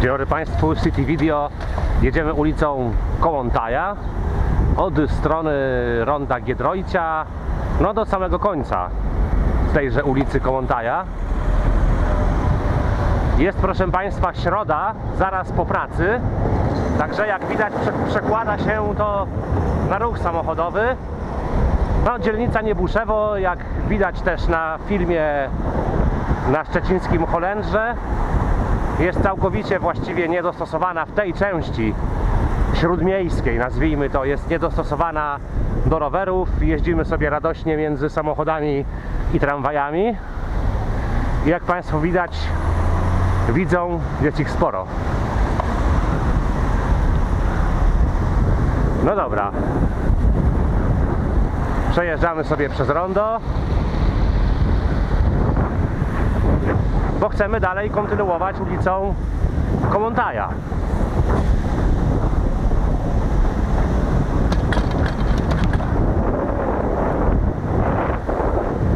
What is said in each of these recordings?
Dzień dobry Państwu, City Video. Jedziemy ulicą Kołątaja od strony Ronda Giedroycia no do samego końca tejże ulicy Kołątaja. Jest proszę Państwa środa, zaraz po pracy, także jak widać prze- przekłada się to na ruch samochodowy. No, dzielnica Niebuszewo, jak widać też na filmie na szczecińskim Holendrze, jest całkowicie właściwie niedostosowana w tej części śródmiejskiej, nazwijmy to, jest niedostosowana do rowerów. Jeździmy sobie radośnie między samochodami i tramwajami. I jak Państwo widać, widzą, jest ich sporo. No dobra. Przejeżdżamy sobie przez rondo. Bo chcemy dalej kontynuować ulicą Komontaja.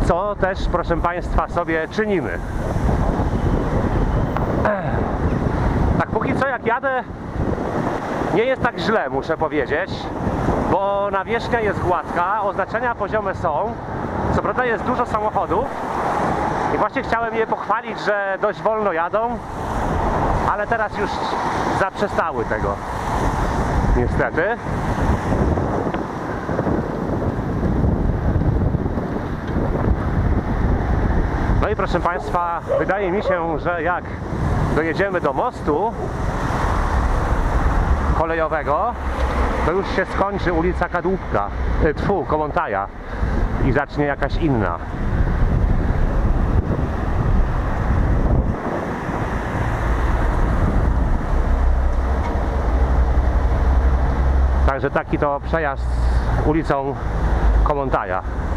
Co też, proszę Państwa, sobie czynimy. Tak, póki co jak jadę, nie jest tak źle, muszę powiedzieć, bo nawierzchnia jest gładka, oznaczenia poziome są. Co prawda jest dużo samochodów, i właśnie chciałem je pochwalić, że dość wolno jadą, ale teraz już zaprzestały tego. Niestety. No i proszę Państwa, wydaje mi się, że jak dojedziemy do mostu kolejowego, to już się skończy ulica Kadłubka, y, tfu, Kołątaja i zacznie jakaś inna. Także taki to przejazd ulicą Komontaja.